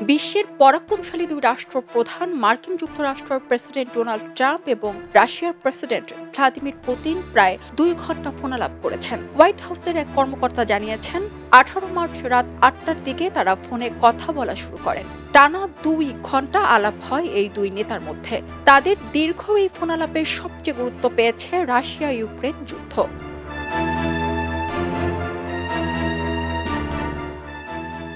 বিশ্বের পরাক্রমশালী দুই রাষ্ট্র প্রধান মার্কিন যুক্তরাষ্ট্রের প্রেসিডেন্ট ডোনাল্ড ট্রাম্প এবং রাশিয়ার প্রেসিডেন্ট ভ্লাদিমির পুতিন প্রায় দুই ঘণ্টা ফোনালাপ করেছেন। হোয়াইট হাউসের এক কর্মকর্তা জানিয়েছেন, আঠারো মার্চ রাত আটটার দিকে তারা ফোনে কথা বলা শুরু করেন। টানা দুই ঘণ্টা আলাপ হয় এই দুই নেতার মধ্যে। তাদের দীর্ঘ এই ফোনালাপে সবচেয়ে গুরুত্ব পেয়েছে রাশিয়া ইউক্রেন যুদ্ধ।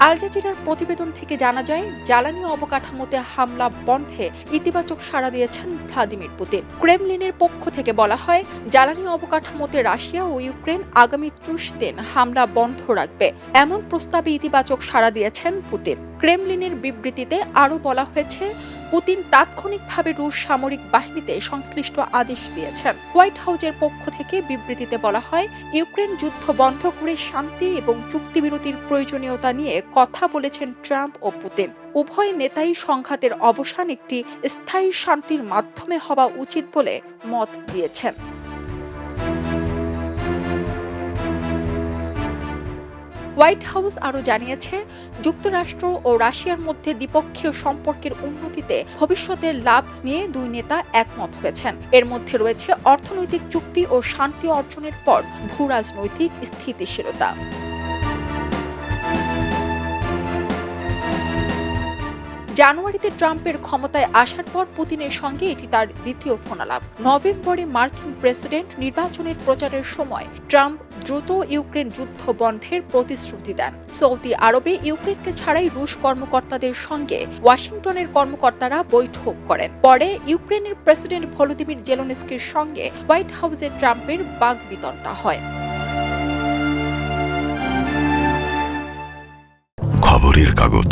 আল জাজিরার প্রতিবেদন থেকে জানা যায়, জ্বালানি অবকাঠামোতে হামলা বন্ধে ইতিবাচক সাড়া দিয়েছেন ভ্লাদিমির পুতিন। ক্রেমলিনের পক্ষ থেকে বলা হয়, জ্বালানি অবকাঠামোতে রাশিয়া ও ইউক্রেন আগামী ত্রিশ দিন হামলা বন্ধ রাখবে। এমন প্রস্তাবে ইতিবাচক সাড়া দিয়েছেন পুতিন। ক্রেমলিনের বিবৃতিতে আরও বলা হয়েছে পুতিন তাৎক্ষণিকভাবে রুশ সামরিক বাহিনীতে সংশ্লিষ্ট আদেশ দিয়েছেন। হোয়াইট হাউজের পক্ষ থেকে বিবৃতিতে বলা হয়, ইউক্রেন যুদ্ধ বন্ধ করে শান্তি এবং চুক্তিবিরতির প্রয়োজনীয়তা নিয়ে কথা বলেছেন ট্রাম্প ও পুতিন। উভয় নেতাই সংঘাতের অবসান একটি স্থায়ী শান্তির মাধ্যমে হওয়া উচিত বলে মত দিয়েছেন। হোয়াইট হাউস আরও জানিয়েছে, যুক্তরাষ্ট্র ও রাশিয়ার মধ্যে দ্বিপক্ষীয় সম্পর্কের উন্নতিতে ভবিষ্যতের লাভ নিয়ে দুই নেতা একমত হয়েছেন। এর মধ্যে রয়েছে অর্থনৈতিক চুক্তি ও শান্তি অর্জনের পর ভূরাজনৈতিক স্থিতিশীলতা। জানুয়ারিতে ট্রাম্পের ক্ষমতায় আসার পর পুতিনের সঙ্গে এটি তার দ্বিতীয় ফোনালাপ। নভেম্বরে মার্কিন প্রেসিডেন্ট নির্বাচনের প্রচারের সময় ট্রাম্প দ্রুত ইউক্রেন যুদ্ধ বন্ধের প্রতিশ্রুতি দেন। সৌদি আরবে ইউক্রেনকে ছাড়াই রুশ কর্মকর্তাদের সঙ্গে ওয়াশিংটনের কর্মকর্তারা বৈঠক করেন। পরে ইউক্রেনের প্রেসিডেন্ট ভলোদিমির জেলোনেস্কির সঙ্গে হোয়াইট হাউসে ট্রাম্পের বাগ বিতণ্ডা হয়। খবরের কাগজ।